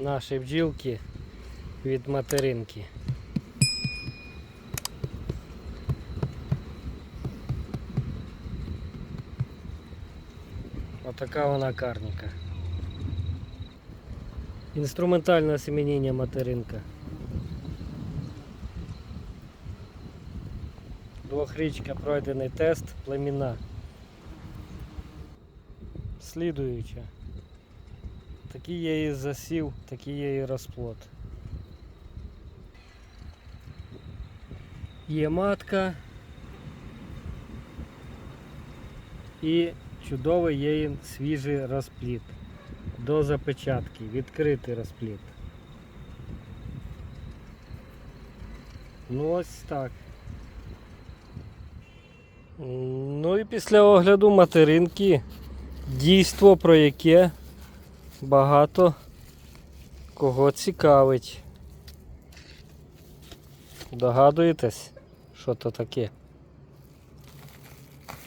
наші бджілки від материнки. Отака вона карніка. Інструментальне осеменіння материнка. Двохрічка пройдений тест племіна. Слідуюча. Такий є її засів, такий є її розплод. Є матка. І чудовий є свіжий розплід. До запечатки, відкритий розплід. Ну ось так. Ну і після огляду материнки дійство, про яке багато кого цікавить. Догадуєтесь, що то таке?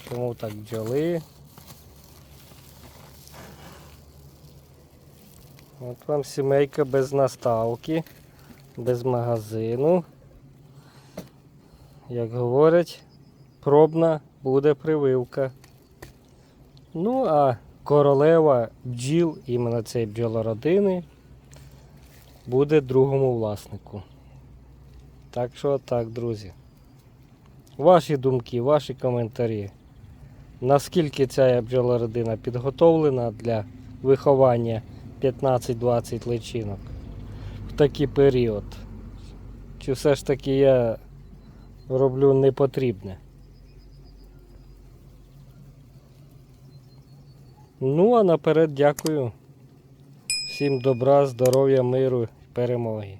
Чому так бджоли? От вам сімейка без наставки, без магазину. Як говорять, пробна буде прививка. Ну, а королева бджіл, іменно цієї бджолородини, буде другому власнику. Так що так, друзі. Ваші думки, ваші коментарі. Наскільки ця бджолородина підготовлена для виховання 15-20 личинок в такий період? Чи все ж таки я роблю непотрібне? Ну, а наперед дякую. Всім добра, здоров'я, миру перемоги.